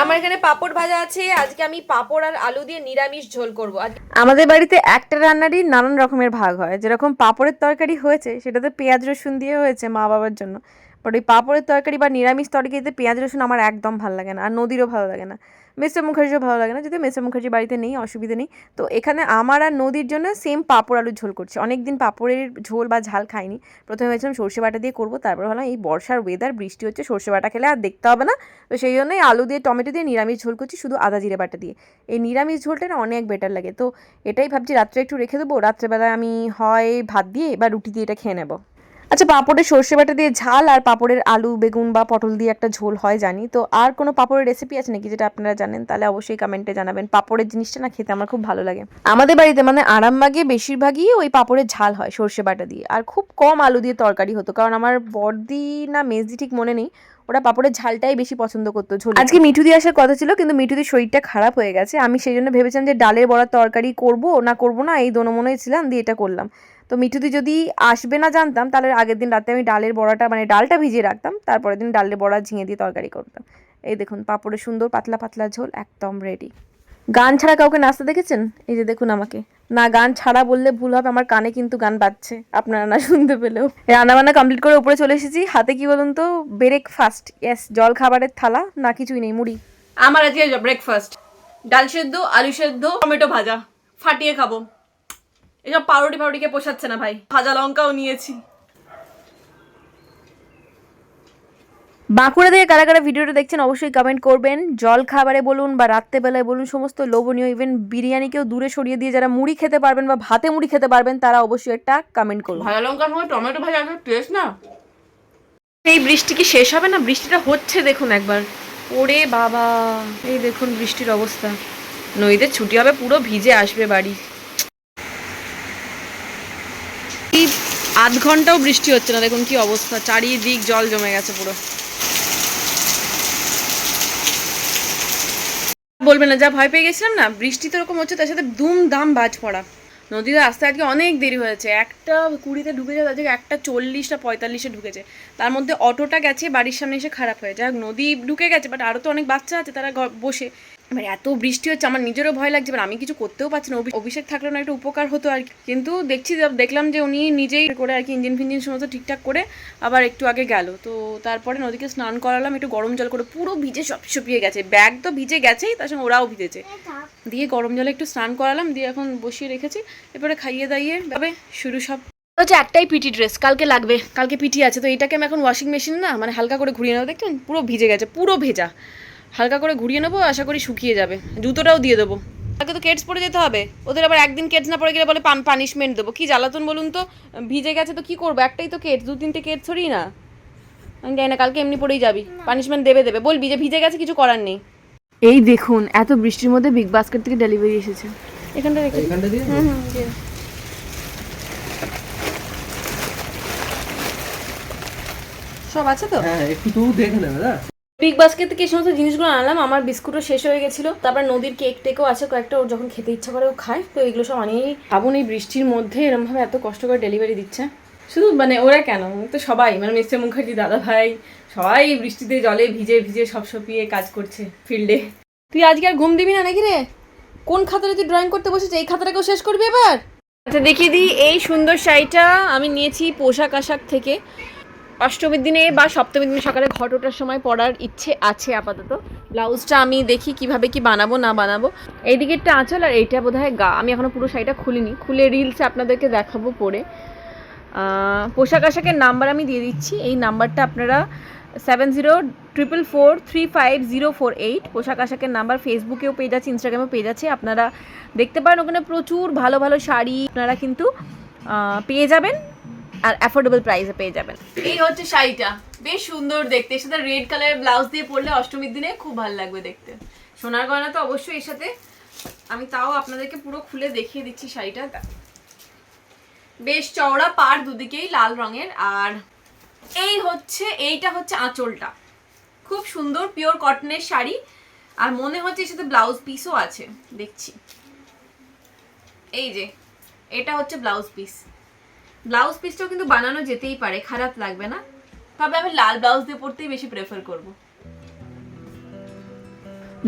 আমার এখানে পাপড় ভাজা আছে, আজকে আমি পাপড় আর আলু দিয়ে নিরামিষ ঝোল করব। আমাদের বাড়িতে একটা রান্নারই নানান রকমের ভাগ হয়, যেরকম পাপড়ের তরকারি হয়েছে, সেটাতে পেঁয়াজ রসুন দিয়ে হয়েছে মা বাবার জন্য। বাট ওই পাপড়ের তরকারি বা নিরামিষ তরকারিতে পেঁয়াজ, রসুন আমার একদম ভালো লাগে না। আর নদীরও ভালো লাগে না। মিস্টার মুখার্জিও ভালো লাগে না, যদিও মিস্টার মুখার্জি বাড়িতে নেই, অসুবিধা নেই। তো এখানে আমার আর নদীর জন্য সেম পাপড় আলুর ঝোল করছি। অনেক দিন পাপড়ের ঝোল বা ঝাল খাইনি। প্রথমে ভেবেছিলাম সর্ষে বাটা দিয়ে করব, তারপর ভাবলাম এই বর্ষার ওয়েদার বৃষ্টি হচ্ছে, সর্ষে বাটা খেলে আর দেখতে হবে না। তো সেই জন্যই আলু দিয়ে, টমেটো দিয়ে নিরামিষ ঝোল করছি, শুধু আদা, জিরে, বাটা দিয়ে। এই নিরামিষ ঝোলটা না অনেক বেটার লাগে। তো এটাই ভাবছি রাত্রে একটু রেখে দেবো। রাত্রেবেলায় আমি হয় ভাত দিয়ে বা রুটি দিয়ে এটা খেয়ে নেব। আচ্ছা পাঁপড়ের সর্ষে বাটা দিয়ে ঝাল আর পাঁপড়ের আলু, বেগুন বা পটল দিয়ে একটা ঝোল হয়, জানি। তো আর কোনো পাঁপড়ের রেসিপি আছে নাকি যেটা আপনারা জানেন? তাহলে অবশ্যই কমেন্টে জানাবেন। পাঁপড়ের জিনিসটা না খেতে আমার খুব ভালো লাগে। আমাদের বাড়িতে মানে আরামবাগে বেশিরভাগই ওই পাঁপড়ের ঝাল হয় সর্ষে বাটা দিয়ে। আর খুব কম আলু দিয়ে তরকারি হতো, কারণ আমার বর্দি না মেজদি ঠিক মনে নেই। ওরা পাপড়ের ঝালটাই বেশি পছন্দ করতো ঝোল। আজকে মিঠু দিয়ে আসার কথা ছিল, কিন্তু মিঠুদির শরীরটা খারাপ হয়ে গেছে। আমি সেই জন্য ভেবেছিলাম যে ডালের বড়ার তরকারি করব, না করব না, এই দোনো মনেই ছিলাম, দিয়ে এটা করলাম। তো মিঠুদি যদি আসবে না জানতাম, তাহলে আগের দিন রাতে আমি ডালের বড়াটা মানে ডালটা ভিজিয়ে রাখতাম, তারপরের দিন ডালের বড়া ঝিঙে দিয়ে তরকারি করতাম। এই দেখুন, পাপড়ের সুন্দর পাতলা পাতলা ঝোল একদম রেডি গান ছাড়া কাউকে নাচতে দেখেছেন? এই যে দেখুন আমাকে। না, গান ছাড়া বললে ভুল হবে, আমার কানে কিন্তু গান বাজছে। আপনারা না শুনতে পেলেও। রান্না বান্না কমপ্লিট করে উপরে চলে এসেছি। হাতে কি বলুন তো? ব্রেকফাস্ট ইয়েস জল খাবারের থালা, না কিছুই নেই, মুড়ি। আমার আজকে ব্রেকফাস্ট ডাল সেদ্ধ, আলু সেদ্ধ, টমেটো ভাজা। ফাটিয়ে খাব। এসব পাউরুটি পাউরুটিকে পোষাচ্ছে না ভাই। ভাজা লঙ্কাও নিয়েছি। বাঁকুড়া থেকে কারা কারা ভিডিওটা দেখছেন অবশ্যই কমেন্ট করবেন। জল খাবারে বলুন বা রাত্রেবেলায় বলুন সমস্ত লোভনীয় ইভেন বিরিয়ানিকেও দূরে সরিয়ে দিয়ে যারা মুড়ি খেতে পারবেন বা ভাতে মুড়ি খেতে পারবেন তারা অবশ্যই একটা কমেন্ট করুন। ভাজা লঙ্কার সঙ্গে টমেটো ভাজা টেস্ট না? এই বৃষ্টি কি শেষ হবে না? বৃষ্টিটা হচ্ছে দেখুন একবার। ওরে বাবা। এই দেখুন বৃষ্টির অবস্থা। নদীতে ছুটি হবে পুরো ভিজে আসবে বাড়ি এই আধ ঘন্টাও বৃষ্টি হচ্ছে না, দেখুন কি অবস্থা, চারিদিক জল জমে গেছে পুরো। বলবে না, যা ভয় পেয়ে গেছিলাম না, বৃষ্টি তো এরকম হচ্ছে, তার সাথে দুম দাম বাজ পড়া। নদীতে আসতে আজকে অনেক দেরি হয়েছে, একটা কুড়িতে ঢুকেছে, তার জায়গায় একটা চল্লিশটা, পঁয়তাল্লিশে ঢুকেছে। তার মধ্যে অটোটা গেছে, বাড়ির সামনে এসে খারাপ হয়ে যাক, নদী ঢুকে গেছে বাট আরও তো অনেক বাচ্চা আছে, তারা বসে। মানে এত বৃষ্টি হচ্ছে আমার নিজেরও ভয় লাগছে বাট আমি কিছু করতেও পারছি না। অভিষেক থাকলে না একটু উপকার হতো আর কি। কিন্তু দেখছি দেখলাম যে উনি নিজেই করে আর কি ইঞ্জিন ফিঞ্জিন সমস্ত ঠিকঠাক করে আবার একটু আগে গেল। তো তারপরে নদীকে স্নান করালাম একটু গরম জল করে পুরো ভিজে সব শুকিয়ে গেছে। ব্যাগ তো ভিজে গেছেই তার সঙ্গে ওরাও ভিজেছে। দিয়ে গরম জলে একটু স্নান করালাম দিয়ে এখন বসিয়ে রেখেছি। এরপরে খাইয়ে দাইয়ে তবে শুরু সব। হচ্ছে একটাই পিটি ড্রেস কালকে লাগবে। কালকে পিটি আছে তো এটাকে আমি এখন ওয়াশিং মেশিন না মানে হালকা করে ঘুরিয়ে নেব দেখছেন? পুরো ভিজে গেছে পুরো ভেজা। হালকা করে ঘুরিয়ে নেব আশা করি শুকিয়ে যাবে। জুতোটাও দিয়ে দেবো। তাকে তো কেটস পরে যেতে হবে। ওদের আবার একদিন কেটস না পরে গেলে বলে পান পানিশমেন্ট দেবো। কি জ্বালাতন বলুন তো? ভিজে গেছে তো কি করব? একটাই তো কেটস দু তিনটে কেটস ছড়ি না। আমি জানি না কালকে এমনি পরেই যাবি। পানিশমেন্ট দেবে দেবে। বলবি যে ভিজে গেছে কিছু করার নেই। এই দেখুন এত বৃষ্টির মধ্যে বিগ বাস্কেট থেকে ডেলিভারি এসেছে। এখানটা রেখে এখানটা দিয়ে হুম হুম দিয়ে। সব আছে তো? হ্যাঁ একটু তো দেখে নেবে না? বিগ বাস্কেট থেকে এই সমস্ত জিনিসগুলো আনলাম, আমার বিস্কুটও শেষ হয়ে গেছিল। তারপর নদীর কেক টেকও আছে, কয়েকটা ওর যখন খেতে ইচ্ছা করে ও খায়। তো এগুলো সব আনিয়ে ভাবুন, এই বৃষ্টির মধ্যে এরমভাবে এত কষ্ট করে ডেলিভারি দিচ্ছে। শুধু মানে ওরা কেন? তো সবাই মানে মিস্টার মুখার্জি দাদা ভাই সবাই বৃষ্টিতে জলে ভিজে ভিজে সব সপিয়ে কাজ করছে ফিল্ডে তুই আজকে আর ঘুম দিবি না নাকি রে? কোন খাতাটা তুই ড্রয়িং করতে বসেছিস? এই খাতাটাকেও শেষ করবি এবার? আচ্ছা দেখিয়ে দিই এই সুন্দর শাড়িটা আমি নিয়েছি পোশাক আশাক থেকে। অষ্টমীর দিনে বা সপ্তমীর দিনে সকালে ঘট ওঠার সময় পরার ইচ্ছে আছে আপাতত। ব্লাউজটা আমি দেখি কীভাবে কি বানাবো, না বানাবো। এই দিকেরটা আঁচল আর এইটা বোধ গা। আমি এখনও পুরো শাড়িটা খুলিনি। খুলে রিলসে আপনাদেরকে দেখাবো পরে। পোশাক আশাকের নাম্বার আমি দিয়ে দিচ্ছি। এই নাম্বারটা আপনারা seven zero triple four three five zero four eight পোশাক আশাকের নাম্বার ফেসবুকেও পেজ আছে ইনস্টাগ্রামেও পেজ আছে। আপনারা দেখতে পারেন, ওখানে প্রচুর ভালো ভালো শাড়ি আপনারা কিন্তু পেয়ে যাবেন। আর অ্যাফোর্ডেবল প্রাইসে পেয়ে যাবেন। এই হচ্ছে শাড়িটা। বেশ সুন্দর দেখতে। এর সাথে রেড কালারের ব্লাউজ দিয়ে পরলে অষ্টমীর দিনে খুব ভালো লাগবে দেখতে। সোনার গয়না তো অবশ্যই এর সাথে। আমি তাও আপনাদেরকে পুরো খুলে দেখিয়ে দিচ্ছি শাড়িটা। বেশ চওড়া পার দুদিকেই লাল রঙের। আর এই হচ্ছে, এইটা হচ্ছে আঁচলটা। খুব সুন্দর পিওর কটনের শাড়ি। আর মনে হচ্ছে এর সাথে ব্লাউজ পিসও আছে। দেখছি। এই যে, এটা হচ্ছে ব্লাউজ পিস ব্লাউজ পিসটাও কিন্তু বানানো যেতেই পারে, খারাপ লাগবে না। তবে আমি লাল ব্লাউজ দিয়ে পরতেই বেশি প্রেফার করব।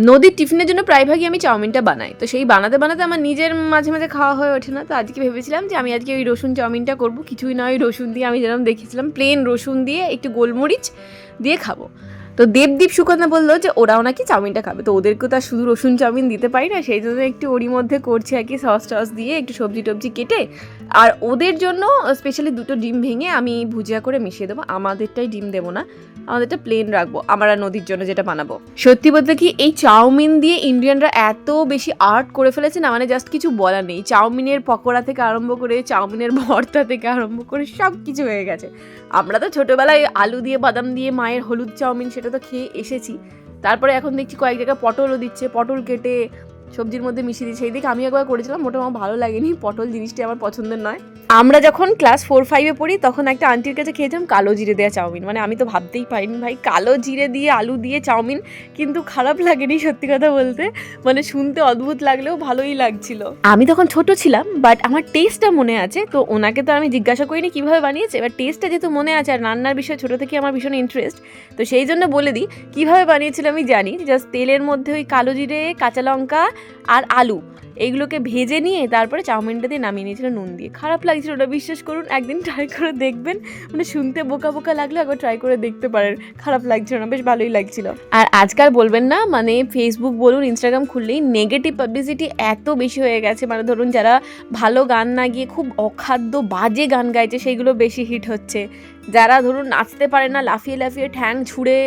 নদীর টিফিনের জন্য প্রায়ভাগই আমি চাউমিনটা বানাই। তো সেই বানাতে বানাতে আমার নিজের মাঝে মাঝে খাওয়া হয়ে ওঠে না। তো আজকে ভেবেছিলাম যে আমি আজকে ওই রসুন চাউমিনটা করব। কিছুই না, ওই রসুন দিয়ে আমি যেরকম দেখেছিলাম প্লেন রসুন দিয়ে একটু গোলমরিচ দিয়ে খাব। তো দেবদীপ সুকন্যা বলল যে ওরাও নাকি চাউমিনটা খাবে। তো ওদেরকেও তো আর শুধু রসুন চাউমিন দিতে পারি না, সেই জন্য একটু ওরই মধ্যে করছে আর কি সস টস দিয়ে একটু সবজি টবজি কেটে। আর ওদের জন্য স্পেশালি দুটো ডিম ভেঙে আমি ভুজিয়া করে মিশিয়ে দেবো, আমাদেরটাই ডিম দেবো না। আমাদেরটা প্লেন রাখব, আমার নদীর জন্য যেটা বানাবো। সত্যি বলতে কি, এই চাউমিন দিয়ে ইন্ডিয়ানরা এত বেশি আর্ট করে ফেলেছে না মানে জাস্ট কিছু বলার নেই। চাউমিনের পকোড়া থেকে আরম্ভ করে, চাউমিনের ভর্তা থেকে আরম্ভ করে সব কিছু হয়ে গেছে। আমরা তো ছোটোবেলায় আলু দিয়ে, বাদাম দিয়ে, মায়ের হলুদ চাউমিন সেটা তো খেয়ে এসেছি। তারপরে এখন দেখছি কয়েক জায়গায় পটলও দিচ্ছে, পটল কেটে সবজির মধ্যে মিশিয়ে দিচ্ছে। সেই দিকে আমি একবার করেছিলাম মোটা আমার ভালো লাগেনি। পটল জিনিসটি আমার পছন্দের নয়। আমরা যখন ক্লাস ফোর ফাইভে পড়ি, তখন একটা আন্টির কাছে খেয়েছিলাম কালো জিরে দেওয়া চাউমিন। মানে আমি তো ভাবতেই পারিনি ভাই, কালো জিরে দিয়ে আলু দিয়ে চাউমিন কিন্তু খারাপ লাগেনি সত্যি কথা বলতে। মানে শুনতে অদ্ভুত লাগলেও ভালোই লাগছিল। আমি তখন ছোট ছিলাম বাট আমার টেস্টটা মনে আছে, তো ওনাকে তো আমি জিজ্ঞাসা করিনি কীভাবে বানিয়েছে এবার টেস্টটা যেহেতু মনে আছে আর রান্নার বিষয়ে ছোটো থেকে আমার ভীষণ ইন্টারেস্ট তো সেই জন্য বলে দিই, কীভাবে বানিয়েছিল আমি জানি জাস্ট তেলের মধ্যে ওই কালো জিরে, কাঁচা লঙ্কা আর আলু। এইগুলোকে ভেজে নিয়ে তারপরে চাউমিনটা দিয়ে নামিয়ে নিয়েছিল নুন দিয়ে। খারাপ লাগছিল ওটা বিশ্বাস করুন, একদিন ট্রাই করে দেখবেন। মানে শুনতে বোকা বোকা লাগল একবার ট্রাই করে দেখতে পারেন। খারাপ লাগছিল না, বেশ ভালোই লাগছিল। আর আজকাল বলবেন না মানে ফেসবুক বলুন ইনস্টাগ্রাম খুললেই নেগেটিভ পাবলিসিটি এত বেশি হয়ে গেছে। মানে ধরুন যারা ভালো গান না গিয়ে খুব অখাদ্য, বাজে গান গাইছে সেইগুলো বেশি হিট হচ্ছে। যারা ধরুন নাচতে পারে না, লাফিয়ে লাফিয়ে ঠ্যাং ছুঁড়ে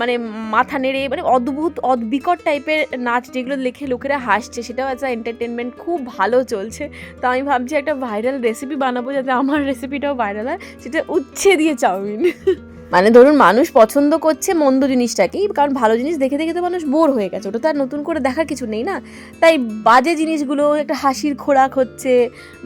মানে মাথা নেড়ে মানে অদ্ভুত, অদ্বিকট টাইপের নাচ যেগুলো দেখে লোকেরা হাসছে, সেটাও অ্যাজ এন্টারটেনমেন্ট খুব ভালো চলছে। তো আমি ভাবছি একটা ভাইরাল রেসিপি বানাবো যাতে আমার রেসিপিটাও ভাইরাল হয়। সেটা উচ্ছে দিয়ে চাউমিন। মানে ধরুন মানুষ পছন্দ করছে মন্দ জিনিসটাকেই, কারণ ভালো জিনিস দেখে দেখে তো মানুষ বোর হয়ে গেছে, ওটা তো আর নতুন করে দেখার কিছু নেই না? তাই বাজে জিনিসগুলো, একটা হাসির খোরাক হচ্ছে,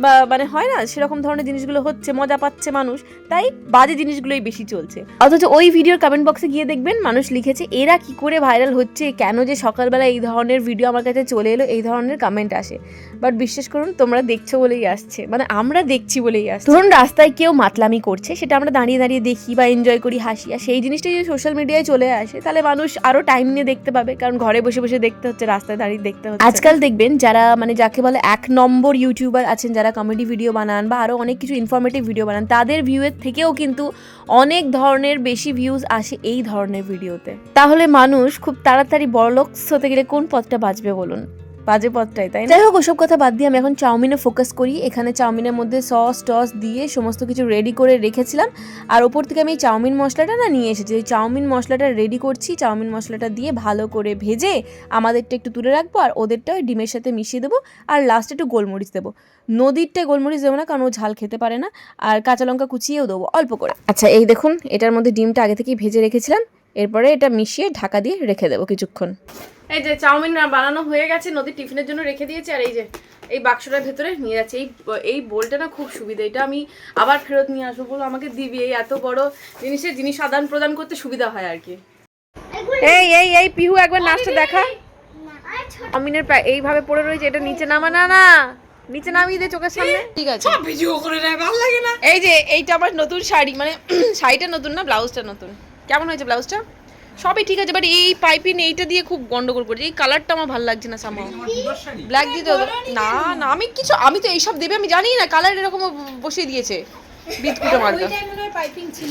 বা মানে হয় না, সেরকম ধরনের জিনিসগুলো হচ্ছে, মজা পাচ্ছে মানুষ, তাই বাজে জিনিসগুলোই বেশি চলছে। অথচ ওই ভিডিওর কমেন্ট বক্সে গিয়ে দেখবেন মানুষ লিখেছে, এরা কি করে ভাইরাল হচ্ছে, কেন যে সকালবেলা এই ধরনের ভিডিও আমার কাছে চলে এলো, এই ধরনের কমেন্ট আসে। বাট বিশ্বাস করুন তোমরা দেখছ বলেই আসছে। মানে আমরা দেখছি বলেই আসছে। ধরুন রাস্তায় কেউ মাতলামি করছে সেটা আমরা দাঁড়িয়ে দাঁড়িয়ে দেখি বা এনজয় করি হাসি। আর সেই জিনিসটা যদি সোশ্যাল মিডিয়ায় চলে আসে তাহলে মানুষ আরও টাইম নিয়ে দেখতে পাবে। কারণ ঘরে বসে বসে দেখতে হচ্ছে রাস্তায় দাঁড়িয়ে দেখতে হচ্ছে। আজকাল দেখবেন যারা মানে যাকে বলে এক নম্বর ইউটিউবার আছেন যারা কমেডি ভিডিও বানান বা আরও অনেক কিছু ইনফরমেটিভ ভিডিও বানান তাদের ভিউয়ের থেকেও কিন্তু অনেক ধরনের বেশি ভিউজ আসে এই ধরনের ভিডিওতে তাহলে মানুষ খুব তাড়াতাড়ি বড়লোকস হতে গেলে কোন পথটা বাঁচবে বলুন? বাজে পথটাই, তাই? যাই হোক, ওসব কথা বাদ দিয়ে আমি এখন চাউমিনে ফোকাস করি। এখানে চাউমিনের মধ্যে সস টস দিয়ে সমস্ত কিছু রেডি করে রেখেছিলাম। আর ওপর থেকে আমি চাউমিন মশলাটা না নিয়ে এসেছি। এই চাউমিন মশলাটা রেডি করছি। চাউমিন মশলাটা দিয়ে ভালো করে ভেজে আমাদেরটা একটু তুলে রাখব আর ওদেরটা ওই ডিমের সাথে মিশিয়ে দেবো। আর লাস্টে একটু গোলমরিচ দেবো। নদীরটায় গোলমরিচ দেবো না, কারণ ও ঝাল খেতে পারে না। আর কাঁচা লঙ্কা কুচিয়েও দেবো, অল্প করে। আচ্ছা এই দেখুন, এটার মধ্যে ডিমটা আগে থেকেই ভেজে রেখেছিলাম। এরপরে এটা মিশিয়ে ঢাকা দিয়ে রেখে দেবো কিছুক্ষণ। এই যে চাউমিন বানানো হয়ে গেছে নদীর টিফিনের জন্য রেখে দিয়েছি আর এই যে এই বাক্সটার ভেতরে নিয়ে যাচ্ছে। এই এই বোলটা না খুব সুবিধা এটা আমি আবার ফেরত নিয়ে আসব বলো আমাকে দিবি। এই এত বড় জিনিসের জিনিস আদান প্রদান করতে সুবিধা হয় আর কি। এই এই এই পিহু একবার নাচটা দেখা। প্রায় এইভাবে পড়ে রয়েছে এটা নিচে নামা না না নিচে নামিয়ে দে চোখের সামনে। ঠিক আছে। ভিডিও করে ভালো লাগে না। এই যে এইটা আমার নতুন শাড়ি মানে শাড়িটা নতুন না ব্লাউজটা নতুন। কেমন হয়েছে ব্লাউজটা? সবই ঠিক আছে বাট এই পাইপিং এইটা দিয়ে খুব গন্ডগোল করছে। এই কালারটা আমার ভালো লাগছে না সামা ব্ল্যাক দিয়ে তো না না আমি কিছু আমি তো এইসব দেবে আমি জানি না কালার এরকম বসিয়ে দিয়েছে। বিদকুটে মার্কা। পাইপিং ছিল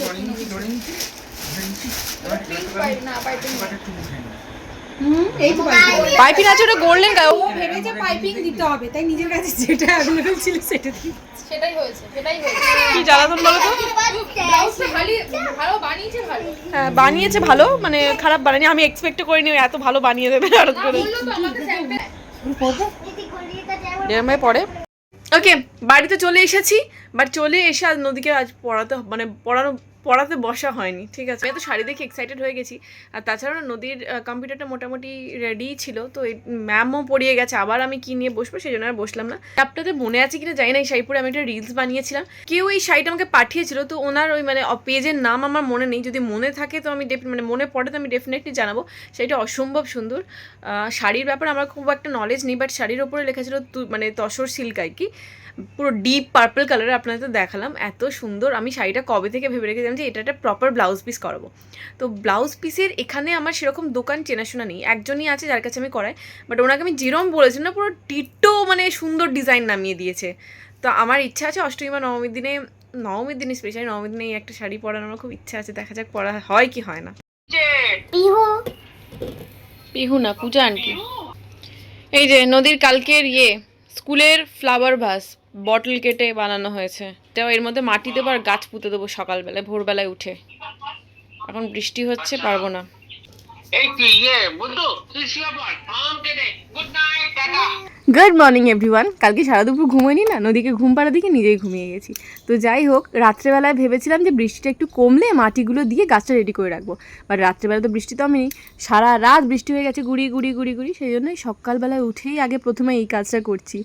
এই তো পাইপিং পাইপিং আছে ওটা গোল্ডেন ও ভেবেছে পাইপিং দিতে হবে তাই নিজের কাছে যেটা অ্যাভেলেবল ছিল সেটা দিয়ে সেটাই হয়েছে সেটাই হয়েছে। কি জ্বালাতন বলো তো? ভালো বানিয়েছে ভালো। হ্যাঁ বানিয়েছে ভালো মানে খারাপ বানায়নি আমি এক্সপেক্ট করিনি ও এত ভালো বানিয়ে দেবে হঠাৎ করে। এরম পড়ে। ওকে বাড়িতে চলে এসেছি বাট চলে এসে আজ নদীকে আজ পড়াতে মানে পড়ানো পড়াতে বসা হয়নি, ঠিক আছে? আমি তো শাড়ি দেখে এক্সাইটেড হয়ে গেছি। আর তাছাড়া নদীর কম্পিউটারটা মোটামুটি রেডি ছিল, তো ম্যামও পড়িয়ে গেছে। আবার আমি কি নিয়ে বসবো সেই জন্য আর বসলাম না। আপনাদের মনে আছে কিনা জানি না, এই শাড়ি পরে আমি একটা রিলস বানিয়েছিলাম। কেউ এই শাড়িটা আমাকে পাঠিয়েছিল, তো ওনার ওই মানে পেজের নাম আমার মনে নেই। যদি মনে থাকে তো আমি মানে মনে পড়ে তো আমি ডেফিনেটলি জানাব। শাড়িটা অসম্ভব সুন্দর। শাড়ির ব্যাপারে আমার খুব একটা নলেজ নেই বাট শাড়ির ওপরে লেখা ছিল মানে তসর সিল্ক আর কি। পুরো ডিপ পার্পল কালারে আপনাদের তো দেখালাম এত সুন্দর। আমি শাড়িটা কবে থেকে ভেবে রেখেছিলাম যে এটা একটা প্রপার ব্লাউজ পিস করাবো। তো ব্লাউজ পিসের এখানে আমার সেরকম দোকান চেনাশোনা নেই। একজনই আছে যার কাছে আমি করাই বাট ওনাকে আমি যেরম বলেছিলাম না পুরো টিটো মানে সুন্দর ডিজাইন নামিয়ে দিয়েছে। তো আমার ইচ্ছা আছে অষ্টমী বা নবমীর দিনে নবমীর দিনে স্পেশালি নবমীর দিনে এই একটা শাড়ি পরানোর আমার খুব ইচ্ছা আছে দেখা যাক পরা হয় কি হয় না। পিহু। পিহু না পূজা আন্টি। এই যে নদীর কালকের ইয়ে স্কুলের ফ্লাওয়ার ভাস বটল কেটে বানানো হয়েছে। তো এর মধ্যে মাটি দেবো আর গাছ পুঁতে দেবো সকালবেলায় ভোরবেলায় উঠে। এখন বৃষ্টি হচ্ছে পারব না। Good night tata. Good morning everyone কালকে সারা দুপুর ঘুমোইনি না? নদীকে ঘুম পাড়া দিকে নিজেই ঘুমিয়ে গেছি। তো যাই হোক রাত্রেবেলায় ভেবেছিলাম যে বৃষ্টিটা একটু কমলে মাটিগুলো দিয়ে গাছটা রেডি করে রাখব। বাট রাত্রেবেলা তো বৃষ্টি তো আমি নেই সারা রাত বৃষ্টি হয়ে গেছে গুড়ি গুড়ি গুড়ি গুড়ি। সেই জন্যই সকালবেলায় উঠেই আগে প্রথমে এই কাজটা করছি।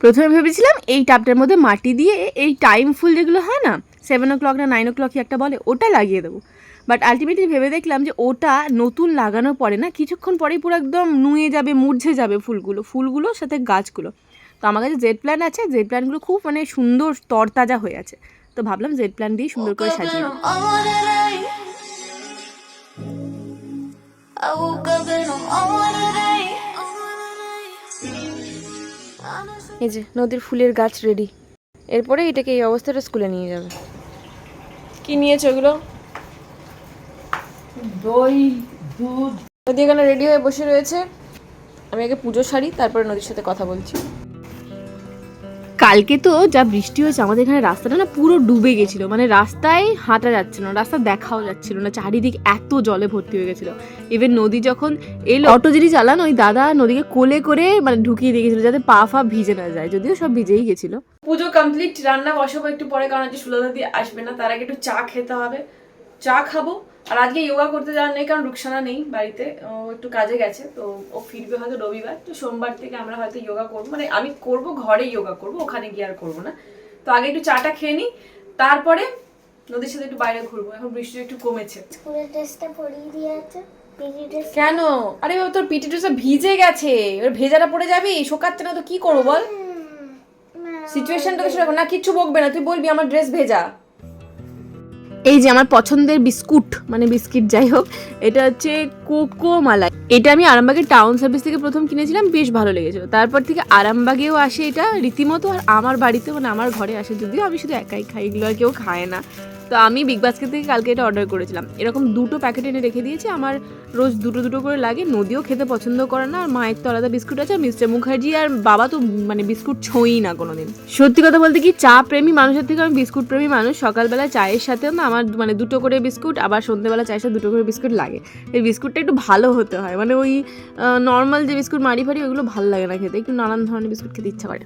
প্রথমে ভেবেছিলাম এই টাবটার মধ্যে মাটি দিয়ে এই টাইম ফুল যেগুলো হয় না সেভেন ও ক্লক না নাইন ও ক্লক একটা বলে ওটা লাগিয়ে দেবো। বাট আলটিমেটলি ভেবে দেখলাম যে ওটা নতুন লাগানোর পরে না কিছুক্ষণ পরেই পুরো একদম নুয়ে যাবে মূর্ঝে যাবে ফুলগুলো ফুলগুলোর সাথে গাছগুলো। তো আমার কাছে জেড প্ল্যান আছে জেড প্ল্যানগুলো খুব মানে সুন্দর তরতাজা হয়ে আছে। তো ভাবলাম জেড প্ল্যান দিয়ে সুন্দর করে সাজিয়ে দিই। এই যে নদীর ফুলের গাছ রেডি এরপরে এটাকে এই অবস্থাটা স্কুলে নিয়ে যাবে। কি নিয়েছো ওগুলো দই দুধ। নদী এখানে রেডি হয়ে বসে রয়েছে। আমি আগে পুজো সারি তারপরে নদীর সাথে কথা বলছি। কালকে তো যা বৃষ্টি হয়েছে, আমাদের এখানে রাস্তাটা না পুরো ডুবে গেছিল। মানে রাস্তায় হাঁটা যাচ্ছিল না, রাস্তা দেখাও যাচ্ছিল না, চারিদিক এত জলে ভর্তি হয়ে গেছিল। ইভেন নদী যখন এলো, অটো যিনি চালান, ওই দাদা নদীকে কোলে করে মানে ঢুকিয়ে দিয়ে গেছিল, যাতে পা ফা ভিজে না যায়। যদিও সব ভিজেই গেছিল। পুজো কমপ্লিট রান্না বসাবো একটু পরে, কারণ হচ্ছে সুলতা দিয়ে আসবে না, তার আগে একটু চা খেতে হবে। চা খাব আর আজকে যোগা করতে যাওয়ার নেই কারণ রুকসানা নেই বাড়িতে। ও একটু কাজে গেছে তো ও ফিরবে হয়তো রবিবার। তো সোমবার থেকে আমরা হয়তো যোগা করব। মানে আমি করব ঘরে যোগা করব ওখানে গিয়ে আর করব না। তো আগে একটু চাটা খেয়ে নিই তারপরে নদীর সাথে একটু বাইরে ঘুরবো। এখন বৃষ্টি একটু কমেছে। স্কুলের ড্রেসটা পরিয়ে দিয়ে আছে কেন? আরে বাবা, তোর পিটি ড্রেসটা ভিজে গেছে। এবার ভেজাটা পড়ে যাবি শোকাচ্ছে না তো কি করব বল? সিচুয়েশনটা তো সেরকম না কিচ্ছু বকবে না তুই বলবি আমার ড্রেস ভেজা। এই যে আমার পছন্দের বিস্কুট মানে বিস্কিট যাই হোক এটা হচ্ছে কোকো মালাই এটা আমি আরামবাগের টাউন সার্ভিস থেকে প্রথম কিনেছিলাম, বেশ ভালো লেগেছিল। তারপর থেকে আরামবাগেও আসে এটা, রীতিমতো আর আমার বাড়িতে মানে আমার ঘরে আসে। যদিও আমি শুধু একাই খাই, এগুলো আর কেউ খায় না। তো আমি বিগ বাস্কেট থেকে কালকে এটা অর্ডার করেছিলাম। এরকম দুটো প্যাকেট এনে রেখে দিয়েছি। আমার রোজ দুটো দুটো করে লাগে। নদীও খেতে পছন্দ করে না। আর মায়ের তো আলাদা বিস্কুট আছে। মিস্টার মুখার্জি আর বাবা তো মানে বিস্কুট ছোঁই না কোনোদিন। সত্যি কথা বলতে কি, চা প্রেমী মানুষের থেকে আমি বিস্কুট প্রেমী মানুষ। সকালবেলা চায়ের সাথেও না আমার মানে দুটো করে বিস্কুট, আবার সন্ধ্যেবেলা চায়ের সাথে দুটো করে বিস্কুট লাগে। এই বিস্কুটটা একটু ভালো হতে হয়। মানে ওই নর্মাল যে বিস্কুট মারি ফাড়ি ওইগুলো ভালো লাগে না খেতে। একটু নানান ধরনের বিস্কুট খেতে ইচ্ছা করে।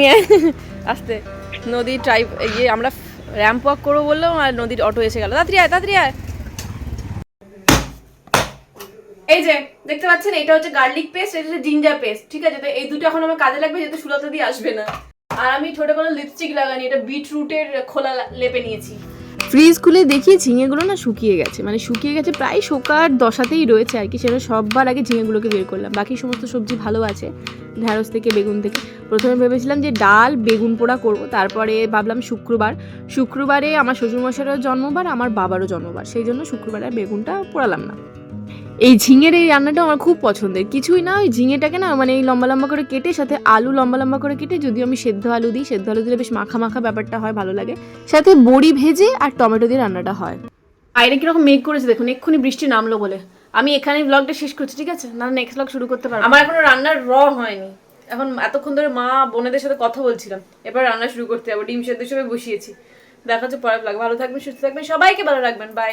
আস্তে। নদী ট্রাইব ইয়ে আমরা র্যাম্প ওয়াক করব বললাম আর নদীর অটো এসে গেল। তাড়াতাড়ি আয় তাড়াতাড়ি আয়। এই যে, দেখতে পাচ্ছেন? এটা হচ্ছে গার্লিক পেস্ট এটা হচ্ছে জিঞ্জার পেস্ট ঠিক আছে? তো এই দুটো এখন আমার কাজে লাগবে, যেহেতু সুলতা দিয়ে আসবে না। আর আমি ছোট কোনো লিপস্টিক লাগানি, এটা বিট রুটের খোলা লেপে নিয়েছি। ফ্রিজ খুলে দেখি ঝিঙেগুলো না শুকিয়ে গেছে। মানে শুকিয়ে গেছে প্রায় শোকার দশাতেই রয়েছে আর কি, সেটা সববার আগে ঝিঙেগুলোকে বের করলাম। বাকি সমস্ত সবজি ভালো আছে, ঢ্যাঁড়স থেকে, বেগুন থেকে। প্রথমে ভেবেছিলাম যে ডাল, বেগুন পোড়া করব, তারপরে ভাবলাম শুক্রবার। শুক্রবারে আমার শ্বশুরমশারও জন্মবার, আমার বাবারও জন্মবার। সেই জন্য শুক্রবারে বেগুনটা পোড়ালাম না। এই ঝিঙের এই রান্নাটা আমার খুব পছন্দের। কিছুই না ওই ঝিঙেটাকে না মানে এই লম্বা লম্বা করে কেটে সাথে আলু লম্বা লম্বা করে কেটে যদিও আমি সেদ্ধ আলু দিই সেদ্ধ আলু দিলে বেশ মাখা মাখা ব্যাপারটা হয় ভালো লাগে। সাথে বড়ি ভেজে আর টমেটো দিয়ে রান্নাটা হয়। বাইরে কীরকম মেঘ করেছে দেখুন এক্ষুনি বৃষ্টি নামলো বলে। আমি এখানে ব্লগটা শেষ করছি ঠিক আছে? না নেক্সট ব্লগ শুরু করতে পারব। আমার এখনও রান্নার র হয়নি। এখন এতক্ষণ ধরে মা বোনেদের সাথে কথা বলছিলাম। এবার রান্না শুরু করতে যাব ডিম সেদ্ধ হিসেবে বসিয়েছি। দেখা হচ্ছে পরে ব্লগ ভালো থাকবেন সুস্থ থাকবেন সবাইকে ভালো রাখবেন বাই